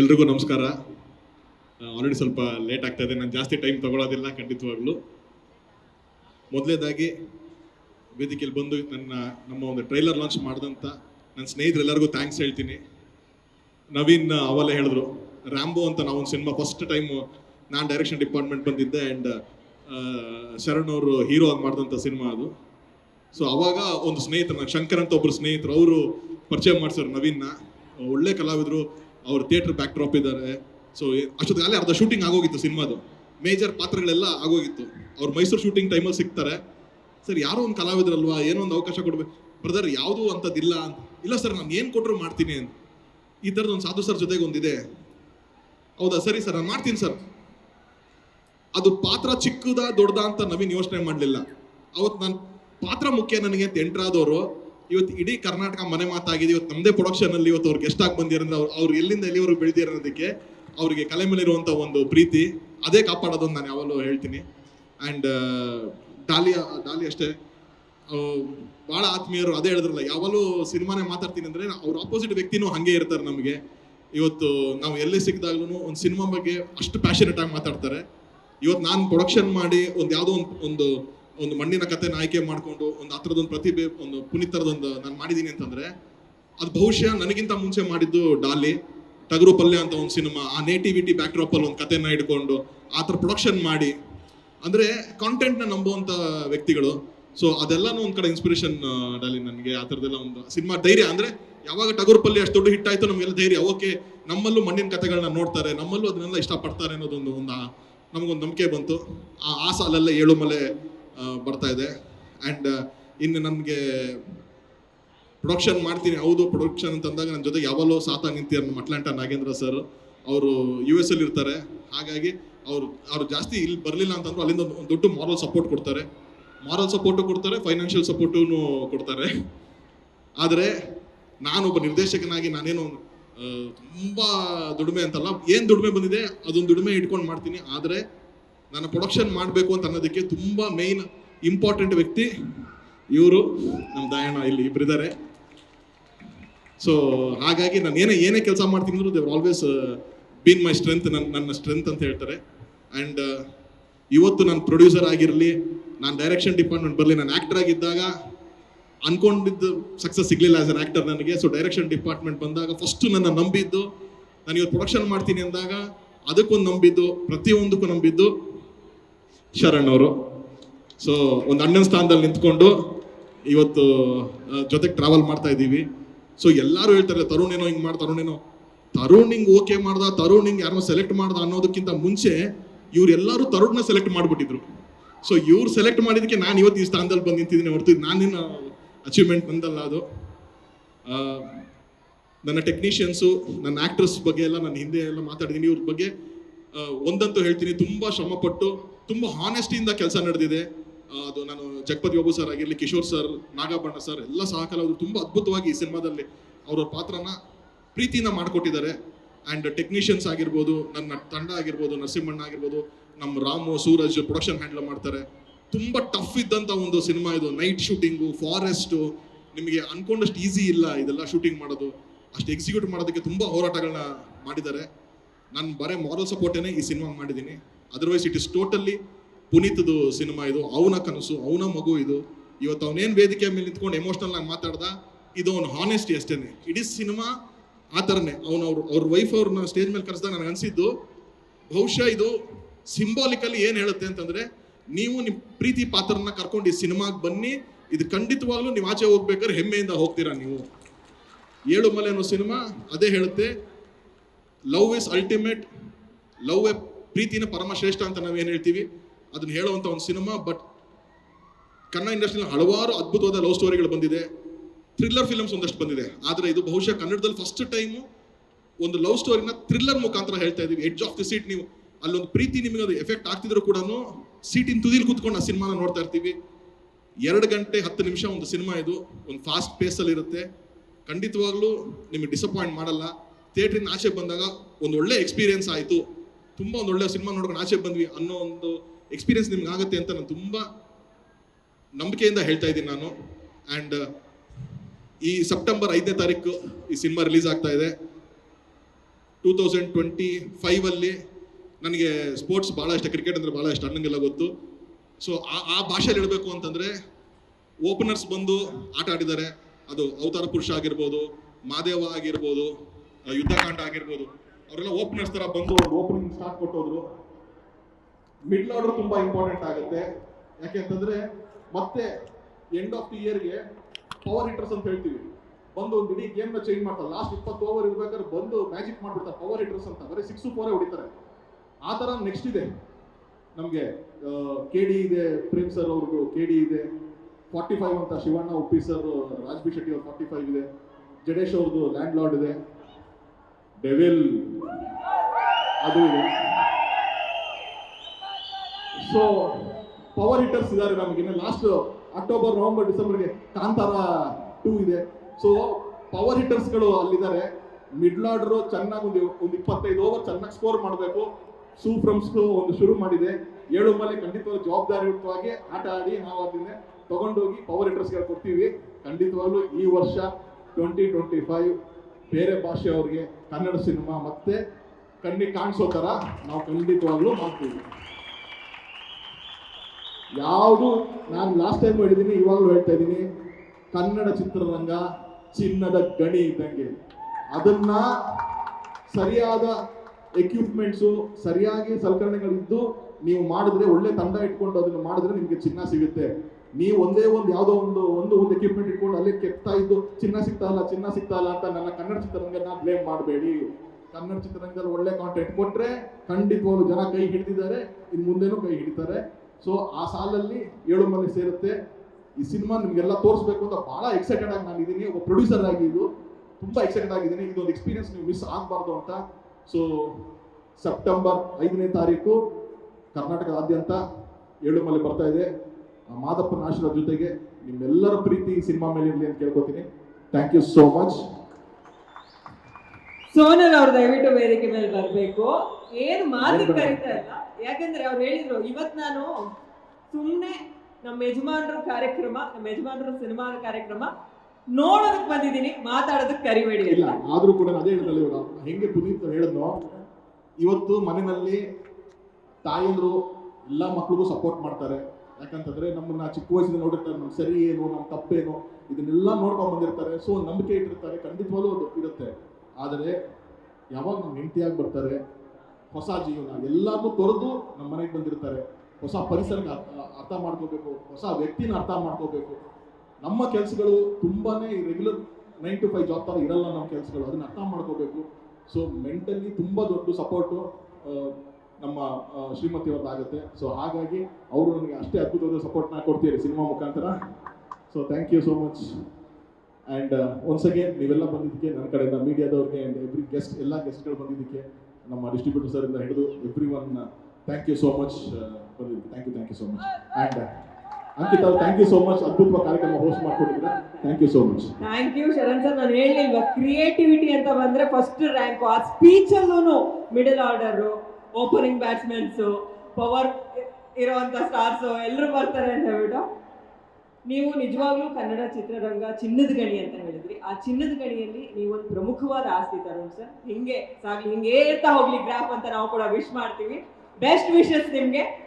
ಎಲ್ರಿಗೂ ನಮಸ್ಕಾರ. ಆಲ್ರೆಡಿ ಸ್ವಲ್ಪ ಲೇಟ್ ಆಗ್ತಾ ಇದೆ. ನಾನು ಜಾಸ್ತಿ ಟೈಮ್ ತಗೊಳ್ಳೋದಿಲ್ಲ ಖಂಡಿತವಾಗ್ಲೂ. ಮೊದಲೇದಾಗಿ ವೇದಿಕೆಯಲ್ಲಿ ಬಂದು ನನ್ನ, ನಮ್ಮ ಒಂದು ಟ್ರೈಲರ್ ಲಾಂಚ್ ಮಾಡಿದಂಥ ನನ್ನ ಸ್ನೇಹಿತರೆಲ್ಲರಿಗೂ ಥ್ಯಾಂಕ್ಸ್ ಹೇಳ್ತೀನಿ. ನವೀನ್ ಅವಲ್ಲೇ ಹೇಳಿದ್ರು ರ್ಯಾಂಬೋ ಅಂತ ನಾವು ಒಂದು ಸಿನಿಮಾ ಫಸ್ಟ್ ಟೈಮ್ ನಾನು ಡೈರೆಕ್ಷನ್ ಡಿಪಾರ್ಟ್ಮೆಂಟ್ ಬಂದಿದ್ದೆ ಆ್ಯಂಡ್ ಶರಣ್ ಅವರು ಹೀರೋ ಆಗಿ ಮಾಡಿದಂಥ ಸಿನಿಮಾ ಅದು. ಸೊ ಅವಾಗ ಒಂದು ಸ್ನೇಹಿತರು ನನ್ನ ಶಂಕರ್ ಅಂತ ಒಬ್ಬರು ಸ್ನೇಹಿತರು, ಅವರು ಪರಿಚಯ ಮಾಡಿಸೋರು ನವೀನ್ನ. ಒಳ್ಳೆ ಕಲಾವಿದರು ಅವ್ರು ಥಿಯೇಟರ್ ಬ್ಯಾಕ್ ಡ್ರಾಪ್ ಇದ್ದಾರೆ ಸೊ ಅಷ್ಟೊತ್ತಿಗಾಲೇ ಅರ್ಧ ಶೂಟಿಂಗ್ ಆಗೋಗಿತ್ತು ಸಿನಿಮಾದು. ಮೇಜರ್ ಪಾತ್ರಗಳೆಲ್ಲ ಆಗೋಗಿತ್ತು. ಅವ್ರು ಮೈಸೂರು ಶೂಟಿಂಗ್ ಟೈಮಲ್ಲಿ ಸಿಗ್ತಾರೆ. ಸರ್, ಯಾರೋ ಒಂದು ಕಲಾವಿದ್ರಲ್ವಾ? ಏನೋ ಒಂದು ಅವಕಾಶ ಕೊಡ್ಬೇಕು. ಬ್ರದರ್ ಯಾವುದು ಅಂಥದ್ದಿಲ್ಲ ಅಂತ. ಇಲ್ಲ ಸರ್, ನಾನು ಏನು ಕೊಟ್ಟರು ಮಾಡ್ತೀನಿ ಅಂತ. ಈ ಥರದ್ದು ಒಂದು ಸಾಧು ಸರ್ ಜೊತೆಗೆ ಒಂದಿದೆ. ಹೌದಾ? ಸರಿ ಸರ್, ನಾನು ಮಾಡ್ತೀನಿ ಸರ್. ಅದು ಪಾತ್ರ ಚಿಕ್ಕದ ದೊಡ್ಡದ ಅಂತ ನವೀನ್ ಯೋಚನೆ ಮಾಡಲಿಲ್ಲ. ಅವತ್ತು ನಾನು ಪಾತ್ರ ಮುಖ್ಯ ನನಗೆ ಅಂತ ಎಂಟ್ರಾದವರು ಇವತ್ತು ಇಡೀ ಕರ್ನಾಟಕ ಮನೆ ಮಾತಾಗಿದೆ. ಇವತ್ತು ನಮ್ಮದೇ ಪ್ರೊಡಕ್ಷನ್ ಅಲ್ಲಿ ಇವತ್ತು ಅವ್ರಿಗೆ ಗೆಸ್ಟ್ ಆಗಿ ಬಂದಿರಂದ್ರೆ ಅವ್ರು ಅವ್ರು ಎಲ್ಲಿಂದ ಎಲ್ಲಿವರೆಗೂ ಬೆಳೆದಿರೋದಕ್ಕೆ ಅವರಿಗೆ ಕಲೆ ಮೇಲೆ ಇರುವಂತ ಒಂದು ಪ್ರೀತಿ, ಅದೇ ಕಾಪಾಡೋದು ನಾನು ಯಾವಾಗಲೂ ಹೇಳ್ತೀನಿ. ಆ್ಯಂಡ್ ಡಾಲಿ ಡಾಲಿ ಅಷ್ಟೇ. ಭಾಳ ಆತ್ಮೀಯರು ಅದೇ ಹೇಳಿದ್ರಲ್ಲ, ಯಾವಾಗಲೂ ಸಿನಿಮಾನೇ ಮಾತಾಡ್ತೀನಿ ಅಂದ್ರೆ ಅವ್ರ ಆಪೋಸಿಟ್ ವ್ಯಕ್ತಿನೂ ಹಾಗೆ ಇರ್ತಾರೆ ನಮಗೆ. ಇವತ್ತು ನಾವು ಎಲ್ಲಿ ಸಿಕ್ಕಿದಾಗ್ಲೂ ಒಂದು ಸಿನಿಮಾ ಬಗ್ಗೆ ಅಷ್ಟು ಪ್ಯಾಷನೇಟ್ ಆಗಿ ಮಾತಾಡ್ತಾರೆ. ಇವತ್ತು ನಾನು ಪ್ರೊಡಕ್ಷನ್ ಮಾಡಿ ಒಂದು ಯಾವುದೋ ಒಂದು ಒಂದು ಒಂದು ಮಣ್ಣಿನ ಕಥೆನ ಆಯ್ಕೆ ಮಾಡಿಕೊಂಡು ಒಂದು ಹತ್ರದೊಂದು ಪ್ರತಿಭೆ, ಒಂದು ಪುನೀತರದೊಂದು ನಾನು ಮಾಡಿದ್ದೀನಿ ಅಂತಂದ್ರೆ, ಅದು ಬಹುಶಃ ನನಗಿಂತ ಮುಂಚೆ ಮಾಡಿದ್ದು ಡಾಲಿ ಟಗರು ಪಲ್ಯ ಅಂತ ಒಂದು ಸಿನಿಮಾ, ಆ ನೇಟಿವಿಟಿ ಬ್ಯಾಕ್ಡ್ರಾಪ್ ಅಲ್ಲಿ ಒಂದು ಕಥೆನ ಇಟ್ಕೊಂಡು ಆ ಥರ ಪ್ರೊಡಕ್ಷನ್ ಮಾಡಿ, ಅಂದ್ರೆ ಕಾಂಟೆಂಟ್ನ ನಂಬುವಂತ ವ್ಯಕ್ತಿಗಳು. ಸೊ ಅದೆಲ್ಲನೂ ಒಂದು ಕಡೆ ಇನ್ಸ್ಪಿರೇಷನ್ ಡಾಲಿ ನನಗೆ, ಆ ಥರದ್ದೆಲ್ಲ ಒಂದು ಸಿನಿಮಾ ಧೈರ್ಯ. ಅಂದ್ರೆ ಯಾವಾಗ ಟಗರು ಪಲ್ಯ ಅಷ್ಟು ದೊಡ್ಡ ಹಿಟ್ ಆಯ್ತು ನಮಗೆಲ್ಲ ಧೈರ್ಯ. ಓಕೆ, ನಮ್ಮಲ್ಲೂ ಮಣ್ಣಿನ ಕಥೆಗಳನ್ನ ನೋಡ್ತಾರೆ, ನಮ್ಮಲ್ಲೂ ಅದನ್ನೆಲ್ಲ ಇಷ್ಟಪಡ್ತಾರೆ ಅನ್ನೋದೊಂದು ಒಂದು ನಮಗೊಂದು ನಂಬಿಕೆ ಬಂತು. ಆ ಆ ಸಾಲೆಲ್ಲ ಏಳು ಮಲೆ ಬರ್ತಾ ಇದೆ. ಆ್ಯಂಡ್ ಇನ್ನು ನಮಗೆ ಪ್ರೊಡಕ್ಷನ್ ಮಾಡ್ತೀನಿ. ಹೌದು ಪ್ರೊಡಕ್ಷನ್ ಅಂತ ಅಂದಾಗ ನನ್ನ ಜೊತೆ ಯಾವಾಗಲೂ ಸಾಥ ನಿಂತಿರೋ ನಮ್ಮ ನಾಗೇಂದ್ರ ಸರ್ ಅವರು ಯು ಎಸ್ ಅಲ್ಲಿ ಇರ್ತಾರೆ. ಹಾಗಾಗಿ ಅವರು, ಅವ್ರು ಜಾಸ್ತಿ ಇಲ್ಲಿ ಬರಲಿಲ್ಲ ಅಂತಂದ್ರು ಅಲ್ಲಿಂದ ಒಂದು ದೊಡ್ಡ ಮಾರಲ್ ಸಪೋರ್ಟ್ ಕೊಡ್ತಾರೆ. ಮಾರಲ್ ಸಪೋರ್ಟು ಕೊಡ್ತಾರೆ ಫೈನಾನ್ಷಿಯಲ್ ಸಪೋರ್ಟೂ ಕೊಡ್ತಾರೆ. ಆದರೆ ನಾನೊಬ್ಬ ನಿರ್ದೇಶಕನಾಗಿ ನಾನೇನು ತುಂಬಾ ದುಡಿಮೆ ಅಂತಲ್ಲ, ಏನು ದುಡಿಮೆ ಬಂದಿದೆ ಅದೊಂದು ದುಡಿಮೆ ಇಟ್ಕೊಂಡು ಮಾಡ್ತೀನಿ. ಆದರೆ ನಾನು ಪ್ರೊಡಕ್ಷನ್ ಮಾಡಬೇಕು ಅಂತ ಅನ್ನೋದಕ್ಕೆ ತುಂಬ ಮೇನ್ ಇಂಪಾರ್ಟೆಂಟ್ ವ್ಯಕ್ತಿ ಇವರು. ನಮ್ಮ ದಯಣ್ಣ ಇಲ್ಲಿ ಇಬ್ಬರಿದ್ದಾರೆ ಸೊ ಹಾಗಾಗಿ ನಾನು ಏನೇ ಏನೇ ಕೆಲಸ ಮಾಡ್ತೀನಿ ಅಂದ್ರೂ ಆಲ್ವೇಸ್ ಬೀನ್ ಮೈ ಸ್ಟ್ರೆಂತ್ ನನ್ನ ನನ್ನ ಸ್ಟ್ರೆಂತ್ ಅಂತ ಹೇಳ್ತಾರೆ. ಆ್ಯಂಡ್ ಇವತ್ತು ನಾನು ಪ್ರೊಡ್ಯೂಸರ್ ಆಗಿರಲಿ, ನಾನು ಡೈರೆಕ್ಷನ್ ಡಿಪಾರ್ಟ್ಮೆಂಟ್ ಬರಲಿ, ನಾನು ಆ್ಯಕ್ಟರ್ ಆಗಿದ್ದಾಗ ಅನ್ಕೊಂಡಿದ್ದು ಸಕ್ಸಸ್ ಸಿಗಲಿಲ್ಲ ಆ್ಯಸ್ ಅನ್ ಆ್ಯಕ್ಟರ್ ನನಗೆ. ಸೊ ಡೈರೆಕ್ಷನ್ ಡಿಪಾರ್ಟ್ಮೆಂಟ್ ಬಂದಾಗ ಫಸ್ಟ್ ನನ್ನ ನಂಬಿದ್ದು, ನಾನು ಇವತ್ತು ಪ್ರೊಡಕ್ಷನ್ ಮಾಡ್ತೀನಿ ಅಂದಾಗ ಅದಕ್ಕೊಂದು ನಂಬಿದ್ದು, ಪ್ರತಿಯೊಂದಕ್ಕೂ ನಂಬಿದ್ದು ಶರಣ್ ಅವರು ಸೊ ಒಂದು ಅಣ್ಣನ ಸ್ಥಾನದಲ್ಲಿ ನಿಂತ್ಕೊಂಡು ಇವತ್ತು ಜೊತೆಗೆ ಟ್ರಾವೆಲ್ ಮಾಡ್ತಾ ಇದ್ದೀವಿ. ಸೊ ಎಲ್ಲರೂ ಹೇಳ್ತಾರೆ, ತರುಣ್ ಏನೋ ಹಿಂಗೆ ಮಾಡಿ, ತರುಣ್ ಏನೋ. ತರುಣ್ ಹಿಂಗ್ ಓಕೆ ಮಾಡ್ದ, ತರುಣ್ ಹಿಂಗ್ ಯಾರನ್ನೋ ಸೆಲೆಕ್ಟ್ ಮಾಡ್ದ ಅನ್ನೋದಕ್ಕಿಂತ ಮುಂಚೆ ಇವರೆಲ್ಲರೂ ತರುಣ್ನ ಸೆಲೆಕ್ಟ್ ಮಾಡ್ಬಿಟ್ಟಿದ್ರು. ಸೊ ಇವ್ರು ಸೆಲೆಕ್ಟ್ ಮಾಡಿದಕ್ಕೆ ನಾನು ಇವತ್ತು ಈ ಸ್ಥಾನದಲ್ಲಿ ಬಂದು ನಿಂತಿದ್ದೀನಿ ಹೊರತು ನಾನೇನು ಅಚೀವ್ಮೆಂಟ್ ಬಂದಲ್ಲ ಅದು. ನನ್ನ ಟೆಕ್ನಿಷಿಯನ್ಸು ನನ್ನ ಆ್ಯಕ್ಟ್ರಸ್ ಬಗ್ಗೆ ಎಲ್ಲ ನಾನು ಹಿಂದೆ ಎಲ್ಲ ಮಾತಾಡಿದ್ದೀನಿ ಇವ್ರ ಬಗ್ಗೆ ಒಂದಂತೂ ಹೇಳ್ತೀನಿ, ತುಂಬಾ ಶ್ರಮಪಟ್ಟು, ತುಂಬಾ ಹಾನೆಸ್ಟಿಯಿಂದ ಕೆಲಸ ನಡೆದಿದೆ. ಅದು ನಾನು ಜಗಪತಿ ಬಾಬು ಸರ್ ಆಗಿರಲಿ, ಕಿಶೋರ್ ಸರ್ ನಾಗಬಣ್ಣ ಸರ್ ಎಲ್ಲ ಸಹಕಾರ ಅವರು ತುಂಬಾ ಅದ್ಭುತವಾಗಿ ಈ ಸಿನಿಮಾದಲ್ಲಿ ಅವರ ಪಾತ್ರನ ಪ್ರೀತಿಯಿಂದ ಮಾಡಿಕೊಟ್ಟಿದ್ದಾರೆ. ಆ್ಯಂಡ್ ಟೆಕ್ನಿಷಿಯನ್ಸ್ ಆಗಿರ್ಬೋದು, ನನ್ನ ತಂಡ ಆಗಿರ್ಬೋದು, ನರಸಿಂಹಣ್ಣ ಆಗಿರ್ಬೋದು ನಮ್ಮ ರಾಮು, ಸೂರಜ್ ಪ್ರೊಡಕ್ಷನ್ ಹ್ಯಾಂಡಲ್ ಮಾಡ್ತಾರೆ. ತುಂಬ ಟಫ್ ಇದ್ದಂಥ ಒಂದು ಸಿನಿಮಾ ಇದು ನೈಟ್ ಶೂಟಿಂಗು ಫಾರೆಸ್ಟು ನಿಮಗೆ ಅನ್ಕೊಂಡಷ್ಟು ಈಸಿ ಇಲ್ಲ ಇದೆಲ್ಲ ಶೂಟಿಂಗ್ ಮಾಡೋದು. ಅಷ್ಟು ಎಕ್ಸಿಕ್ಯೂಟ್ ಮಾಡೋದಕ್ಕೆ ತುಂಬ ಹೋರಾಟಗಳನ್ನ ಮಾಡಿದ್ದಾರೆ. ನಾನು ಬರೇ ಮಾರಲ್ ಸಪೋರ್ಟೇನೆ ಈ ಸಿನಿಮಾ ಮಾಡಿದ್ದೀನಿ ಅದರ್ವೈಸ್ ಇಟ್ ಇಸ್ ಟೋಟಲಿ ಪುನೀತದು ಸಿನಿಮಾ ಇದು, ಅವನ ಕನಸು, ಅವನ ಮಗು ಇದು. ಇವತ್ತು ಅವನೇನು ವೇದಿಕೆ ಮೇಲೆ ನಿಂತ್ಕೊಂಡು ಎಮೋಷನಲ್ ಆಗಿ ಮಾತಾಡ್ದ, ಇದು ಅವ್ನು ಹಾನೆಸ್ಟಿ ಅಷ್ಟೇನೆ. ಇಡೀ ಸಿನಿಮಾ ಆ ಥರನೇ. ಅವನು ಅವ್ರ ಅವ್ರ ವೈಫ್ ಅವ್ರನ್ನ ಸ್ಟೇಜ್ ಮೇಲೆ ಕರೆಸಿದಾಗ ನನಗೆ ಅನಿಸಿದ್ದು, ಬಹುಶಃ ಇದು ಸಿಂಬಾಲಿಕಲಿ ಏನು ಹೇಳುತ್ತೆ ಅಂತಂದರೆ, ನೀವು ನಿಮ್ಮ ಪ್ರೀತಿ ಪಾತ್ರನ ಕರ್ಕೊಂಡು ಈ ಸಿನಿಮಾಗೆ ಬನ್ನಿ, ಇದು ಖಂಡಿತವಾಗ್ಲೂ ನೀವು ಆಚೆ ಹೋಗ್ಬೇಕಾದ್ರೆ ಹೆಮ್ಮೆಯಿಂದ ಹೋಗ್ತೀರಾ ನೀವು. ಏಳು ಮಲೆ ಅನ್ನೋ ಸಿನಿಮಾ ಅದೇ ಹೇಳುತ್ತೆ. Love is ultimate love a ಪ್ರೀತಿನ ಪರಮಶ್ರೇಷ್ಠ ಅಂತ ನಾವೇನು ಹೇಳ್ತೀವಿ ಅದನ್ನ ಹೇಳುವಂಥ ಒಂದು ಸಿನಿಮಾ ಬಟ್ ಕನ್ನಡ ಇಂಡಸ್ಟ್ರಿಯಲ್ಲಿ ಹಲವಾರು ಅದ್ಭುತವಾದ ಲವ್ ಸ್ಟೋರಿಗಳು ಬಂದಿದೆ. ಥ್ರಿಲ್ಲರ್ ಫಿಲ್ಮ್ಸ್ ಒಂದಷ್ಟು ಬಂದಿದೆ. ಆದರೆ ಇದು ಬಹುಶಃ ಕನ್ನಡದಲ್ಲಿ ಫಸ್ಟ್ ಟೈಮು ಒಂದು ಲವ್ ಸ್ಟೋರಿನ ಥ್ರಿಲ್ಲರ್ ಮುಖಾಂತರ ಹೇಳ್ತಾ ಇದೀವಿ. ಎಡ್ಜ್ ಆಫ್ ದಿ ಸೀಟ್ ನೀವು. ಅಲ್ಲೊಂದು ಪ್ರೀತಿ ನಿಮಗೆ ಅದು ಎಫೆಕ್ಟ್ ಆಗ್ತಿದ್ರು ಕೂಡ ಸೀಟಿನ ತುದಿಲಿ ಕೂತ್ಕೊಂಡು ಆ ಸಿನಿಮಾನ ನೋಡ್ತಾ ಇರ್ತೀವಿ. ಎರಡು ಗಂಟೆ ಹತ್ತು ನಿಮಿಷ ಒಂದು ಸಿನಿಮಾ ಇದು. ಒಂದು ಫಾಸ್ಟ್ ಪೇಸಲ್ಲಿ ಇರುತ್ತೆ. ಖಂಡಿತವಾಗ್ಲೂ ನಿಮಗೆ ಡಿಸಪಾಯಿಂಟ್ ಮಾಡಲ್ಲ. ಥಿಯೇಟ್ರಿಂದ ಆಚೆ ಬಂದಾಗ ಒಂದು ಒಳ್ಳೆ ಎಕ್ಸ್ಪೀರಿಯನ್ಸ್ ಆಯಿತು. ತುಂಬ ಒಂದು ಒಳ್ಳೆ ಸಿನಿಮಾ ನೋಡ್ಕೊಂಡು ಆಚೆ ಬಂದ್ವಿ ಅನ್ನೋ ಒಂದು ಎಕ್ಸ್ಪೀರಿಯನ್ಸ್ ನಿಮ್ಗೆ ಆಗುತ್ತೆ ಅಂತ ನಾನು ತುಂಬ ನಂಬಿಕೆಯಿಂದ ಹೇಳ್ತಾ ಇದ್ದೀನಿ ನಾನು. ಆ್ಯಂಡ್ ಈ ಸೆಪ್ಟೆಂಬರ್ ಐದನೇ ತಾರೀಕು ಈ ಸಿನಿಮಾ ರಿಲೀಸ್ ಆಗ್ತಾ ಇದೆ. ಟೂ ತೌಸಂಡ್ ಟ್ವೆಂಟಿ ಫೈವಲ್ಲಿ ನನಗೆ ಸ್ಪೋರ್ಟ್ಸ್ ಭಾಳ ಇಷ್ಟ ಕ್ರಿಕೆಟ್ ಅಂದರೆ ಭಾಳ ಇಷ್ಟ ಅಣ್ಣಂಗೆಲ್ಲ ಗೊತ್ತು. ಸೊ ಆ ಆ ಭಾಷೆಯಲ್ಲಿ ಹೇಳಬೇಕು ಅಂತಂದರೆ ಓಪನರ್ಸ್ ಬಂದು ಆಟ ಆಡಿದ್ದಾರೆ. ಅದು ಅವತಾರ ಪುರುಷ ಆಗಿರ್ಬೋದು, ಮಾದೇವ ಆಗಿರ್ಬೋದು ಯುದ್ಧಕಾಂಡ ಆಗಿರ್ಬೋದು. ಅವರೆಲ್ಲ ಓಪನರ್ಸ್ ಥರ ಬಂದು ಓಪನಿಂಗ್ ಸ್ಟಾರ್ಟ್ ಕೊಟ್ಟೋದ್ರು. ಮಿಡ್ಲ್ ಆರ್ಡರ್ ತುಂಬಾ ಇಂಪಾರ್ಟೆಂಟ್ ಆಗುತ್ತೆ. ಯಾಕೆ ಅಂತಂದ್ರೆ ಮತ್ತೆ ಎಂಡ್ ಆಫ್ ದಿ ಇಯರ್ಗೆ ಪವರ್ ಹಿಟರ್ಸ್ ಅಂತ ಹೇಳ್ತೀವಿ. ಬಂದು ಒಂದು ಇಡೀ ಗೇಮ್ನ ಚೇಂಜ್ ಮಾಡ್ತಾರೆ. ಲಾಸ್ಟ್ ಇಪ್ಪತ್ತು ಓವರ್ ಇರ್ಬೇಕಾದ್ರೆ ಬಂದು ಮ್ಯಾಜಿಕ್ ಮಾಡ್ಬಿಡ್ತಾರೆ ಪವರ್ ಹಿಟರ್ಸ್ ಅಂತ. ಬರೀ ಸಿಕ್ಸ್ ಫೋರೇ ಹೊಡಿತಾರೆ. ಆ ಥರ ನೆಕ್ಸ್ಟ್ ಇದೆ. ನಮಗೆ ಕೆ ಡಿ ಇದೆ ಪ್ರೇಮ್ ಸರ್ ಅವ್ರದ್ದು ಕೆ ಡಿ ಇದೆ. ಫಾರ್ಟಿ ಫೈವ್ ಅಂತ ಶಿವಣ್ಣ, ಉಪ್ಪಿ ಸರ್ ರಾಜ್ಬಿ ಶೆಟ್ಟಿ ಅವ್ರ ಫಾರ್ಟಿ ಫೈವ್ ಇದೆ. ಜಡೇಶ್ ಅವ್ರದ್ದು ಲ್ಯಾಂಡ್ ಲಾರ್ಡ್ ಇದೆ. ಡೆವಿಲ್ ಅದು ಸೊ ಪವರ್ ಹಿಟರ್ಸ್ ಇದ್ದಾರೆ ನಮಗೆ. ಇನ್ನು ಲಾಸ್ಟ್ ಅಕ್ಟೋಬರ್ ನವೆಂಬರ್ ಡಿಸೆಂಬರ್ಗೆ ಕಾಂತಾರ ಟೂ ಇದೆ. ಸೊ ಪವರ್ ಹಿಟರ್ಸ್ಗಳು ಅಲ್ಲಿದ್ದಾರೆ. ಮಿಡ್ಲ್ ಆರ್ಡರ್ ಚೆನ್ನಾಗಿ ಒಂದು ಒಂದು ಇಪ್ಪತ್ತೈದು ಓವರ್ ಚೆನ್ನಾಗಿ ಸ್ಕೋರ್ ಮಾಡಬೇಕು. ಸೂಫ್ರಮ್ಸ್ ಒಂದು ಶುರು ಮಾಡಿದೆ. ಏಳು ಮೇಲೆ ಖಂಡಿತವಾಗ್ಲೂ ಜವಾಬ್ದಾರಿಯುತವಾಗಿ ಆಟ ಆಡಿ ನಾವು ಅದನ್ನೇ ತಗೊಂಡೋಗಿ ಪವರ್ ಹಿಟರ್ಸ್ಗೆ ಕೊಡ್ತೀವಿ. ಖಂಡಿತವಾಗ್ಲೂ ಈ ವರ್ಷ ಟ್ವೆಂಟಿ ಟ್ವೆಂಟಿ ಫೈವ್ ಬೇರೆ ಭಾಷೆಯವ್ರಿಗೆ ಕನ್ನಡ ಸಿನಿಮಾ ಮತ್ತೆ ಕಣ್ಣಿ ಕಾಣಿಸೋ ಥರ ನಾವು ಖಂಡಿತವಾಗ್ಲೂ ಮಾಡ್ತೀವಿ. ಯಾವುದು ನಾನು ಲಾಸ್ಟ್ ಟೈಮ್ ಹೇಳಿದ್ದೀನಿ ಇವಾಗಲೂ ಹೇಳ್ತಾ ಇದ್ದೀನಿ ಕನ್ನಡ ಚಿತ್ರರಂಗ ಚಿನ್ನದ ಗಣಿ ಇದ್ದಂಗೆ. ಅದನ್ನ ಸರಿಯಾದ ಎಕ್ವಿಪ್ಮೆಂಟ್ಸು ಸರಿಯಾಗಿ ಸಲಕರಣೆಗಳಿದ್ದು ನೀವು ಮಾಡಿದ್ರೆ ಒಳ್ಳೆ ತಂಡ ಇಟ್ಕೊಂಡು ಅದನ್ನು ಮಾಡಿದ್ರೆ ನಿಮಗೆ ಚಿನ್ನ ಸಿಗುತ್ತೆ. ನೀವು ಒಂದೇ ಒಂದು ಯಾವುದೋ ಒಂದು ಒಂದು ಒಂದು ಎಕ್ವಿಪ್ಮೆಂಟ್ ಇಟ್ಕೊಂಡು ಅಲ್ಲಿ ಕೆತ್ತಾ ಇದ್ದು, ಚಿನ್ನ ಸಿಗ್ತಾ ಇಲ್ಲ ಚಿನ್ನ ಸಿಗ್ತಾ ಇಲ್ಲ ಅಂತ ನನ್ನ ಕನ್ನಡ ಚಿತ್ರರಂಗನ ಬ್ಲೇಮ್ ಮಾಡಬೇಡಿ. ಕನ್ನಡ ಚಿತ್ರರಂಗದಲ್ಲಿ ಒಳ್ಳೆ ಕಾಂಟೆಂಟ್ ಕೊಟ್ಟರೆ ಖಂಡಿತವಾಗ್ಲೂ ಜನ ಕೈ ಹಿಡಿದಿದ್ದಾರೆ ಇನ್ನು ಮುಂದೆನೂ ಕೈ ಹಿಡಿತಾರೆ. ಸೊ ಆ ಸಾಲಲ್ಲಿ ಏಳು ಮನೆ ಸೇರುತ್ತೆ. ಈ ಸಿನಿಮಾ ನಿಮಗೆಲ್ಲ ತೋರಿಸ್ಬೇಕು ಅಂತ ಬಹಳ ಎಕ್ಸೈಟೆಡ್ ಆಗಿ ನಾನು ಇದ್ದೀನಿ ಒಬ್ಬ ಪ್ರೊಡ್ಯೂಸರ್ ಆಗಿ ಇದು, ತುಂಬಾ ಎಕ್ಸೈಟೆಡ್ ಆಗಿದ್ದೀನಿ. ಇದೊಂದು ಎಕ್ಸ್ಪೀರಿಯನ್ಸ್ ನೀವು ಮಿಸ್ ಆಗಬಾರ್ದು ಅಂತ. ಸೊ ಸೆಪ್ಟೆಂಬರ್ ಐದನೇ ತಾರೀಕು ಕರ್ನಾಟಕದಾದ್ಯಂತ ಏಳುಮಲೆ ಬರ್ತಾ ಇದೆ. ಮಾದಪ್ಪನ ಆಶೀರ್ವಾದ ಜೊತೆಗೆ ನಿಮ್ಮೆಲ್ಲರ ಪ್ರೀತಿ ಈ ಸಿನಿಮಾ ಮೇಲೆ ಇರಲಿ ಅಂತ ಕೇಳ್ಕೊತೀನಿ. Thank you so much Sonal ಅವ್ರು ದಯವಿಟ್ಟು ವೇದಿಕೆ ಮೇಲೆ ಬರಬೇಕು. ಏನು ಮಾತಿಗೆ ಕರೀತಾ ಇಲ್ಲ. ಯಾಕಂದ್ರೆ ಅವ್ರು ಹೇಳಿದ್ರು ಇವತ್ ನಾನು ಸುಮ್ಮನೆ ನಮ್ಮ ಯಜಮಾನರ ಕಾರ್ಯಕ್ರಮ ನಮ್ಮ ಯಜಮಾನರ ಸಿನಿಮಾದ ಕಾರ್ಯಕ್ರಮ ನೋಡೋದಕ್ ಬಂದಿದ್ದೀನಿ ಮಾತಾಡೋದಕ್ ಕರಿಬೇಡಿ ಇಲ್ಲ ಆದ್ರೂ ಕೂಡ ಅದೇ ಹೇಳಿದ್ನಲ್ಲ ಇವಾಗ. ಹೆಂಗೆ ಪುನೀತ್ ಹೇಳಿದ್ನೋ ಇವತ್ತು ಮನೆಯಲ್ಲಿ ತಾಯಂದ್ರು ಎಲ್ಲ ಮಕ್ಳಿಗೂ ಸಪೋರ್ಟ್ ಮಾಡ್ತಾರೆ. ಯಾಕಂತಂದ್ರೆ ನಮ್ಮನ್ನ ಚಿಕ್ಕ ವಯಸ್ಸಿಂದ ನೋಡಿರ್ತಾರೆ ನಮ್ಮ ಸರಿ ಏನು ನಮ್ಮ ತಪ್ಪೇನು, ಇದನ್ನೆಲ್ಲ ನೋಡ್ಕೊಂಡು ಬಂದಿರ್ತಾರೆ. ಸೊ ನಂಬಿಕೆ ಇಟ್ಟಿರ್ತಾರೆ, ಖಂಡಿತವಾಗ್ಲೂ ಅದು ಇರುತ್ತೆ. ಆದರೆ, ಯಾವಾಗ ನಮ್ಮ ಹೆಂಡತಿಯಾಗಿ ಬರ್ತಾರೆ, ಹೊಸ ಜೀವನ ಎಲ್ಲಾನು ತೊರೆದು ನಮ್ಮ ಮನೆಗೆ ಬಂದಿರ್ತಾರೆ. ಹೊಸ ಪರಿಸರಕ್ಕೆ ಅರ್ಥ ಅರ್ಥ ಮಾಡ್ಕೋಬೇಕು, ಹೊಸ ವ್ಯಕ್ತಿನ ಅರ್ಥ ಮಾಡ್ಕೋಬೇಕು. ನಮ್ಮ ಕೆಲಸಗಳು ತುಂಬಾನೇ regular nine to five job ಥರ ಇರಲ್ಲ ನಮ್ಮ ಕೆಲಸಗಳು, ಅದನ್ನ ಅರ್ಥ ಮಾಡ್ಕೋಬೇಕು. ಸೊ ಮೆಂಟಲಿ ತುಂಬ ದೊಡ್ಡ ಸಪೋರ್ಟು ನಮ್ಮ ಶ್ರೀಮತಿ ಅವ್ರದ್ದು ಆಗುತ್ತೆ. ಸೊ ಹಾಗಾಗಿ ಅವರು ನನಗೆ ಅಷ್ಟೇ ಅದ್ಭುತವಾದ ಸಪೋರ್ಟ್ನ ಕೊಡ್ತೀರಿ ಸಿನಿಮಾ ಮುಖಾಂತರ. So thank you so much and once again ನೀವೆಲ್ಲ ಬಂದಿದ್ದಕ್ಕೆ ನನ್ನ ಕಡೆಯಿಂದ, ಮೀಡಿಯಾದವ್ರಿಗೆ ಆ್ಯಂಡ್ ಎವ್ರಿ ಗೆಸ್ಟ್ ಎಲ್ಲ ಗೆಸ್ಟ್ಗಳು ಬಂದಿದ್ದಕ್ಕೆ ನಮ್ಮ ಡಿಸ್ಟ್ರಿಬ್ಯೂಟರ್ ಸರಿಂದ ಹಿಡಿದು every one thank you so much ಬಂದಿದ್ದು thank you thank you so much and Ankit ಅವ್ರು ಥ್ಯಾಂಕ್ ಯು ಸೋ ಮಚ್ ಅದ್ಭುತ ಕಾರ್ಯಕ್ರಮ host ಮಾಡ್ಕೊಟ್ಟಿದ್ರೆ thank you so much thank you Sharan sir ನಾನು ಹೇಳಿಲ್ವಾ ಕ್ರಿಯೇಟಿವಿಟಿ ಅಂತ ಬಂದ್ರೆ ಫಸ್ಟ್ ರ್ಯಾಂಕ್ ಆ ಸ್ಪೀಚ್ ಅಲ್ಲೂ middle order opening batsmans power ಇರುವಂತ ಸ್ಟಾರ್ಸು ಎಲ್ಲರೂ ಬರ್ತಾರೆ ಅಂತ ಹೇಳ್ಬಿಟ್ಟು ನೀವು ನಿಜವಾಗ್ಲೂ ಕನ್ನಡ ಚಿತ್ರರಂಗ ಚಿನ್ನದ ಗಣಿ ಅಂತ ಹೇಳಿದ್ರಿ. ಆ ಚಿನ್ನದ ಗಣಿಯಲ್ಲಿ ನೀವು ಒಂದು ಪ್ರಮುಖವಾದ ಆಸ್ತಿ ತರುಣ್ ಸರ್. ಹಿಂಗೆ ಸಾಗ್ಲಿ, ಹಿಂಗೆ ಏರ್ತಾ ಹೋಗ್ಲಿ ಗ್ರಾಫ್ ಅಂತ ನಾವು ಕೂಡ ವಿಶ್ ಮಾಡ್ತೀವಿ. ಬೆಸ್ಟ್ ವಿಶಸ್ ನಿಮ್ಗೆ.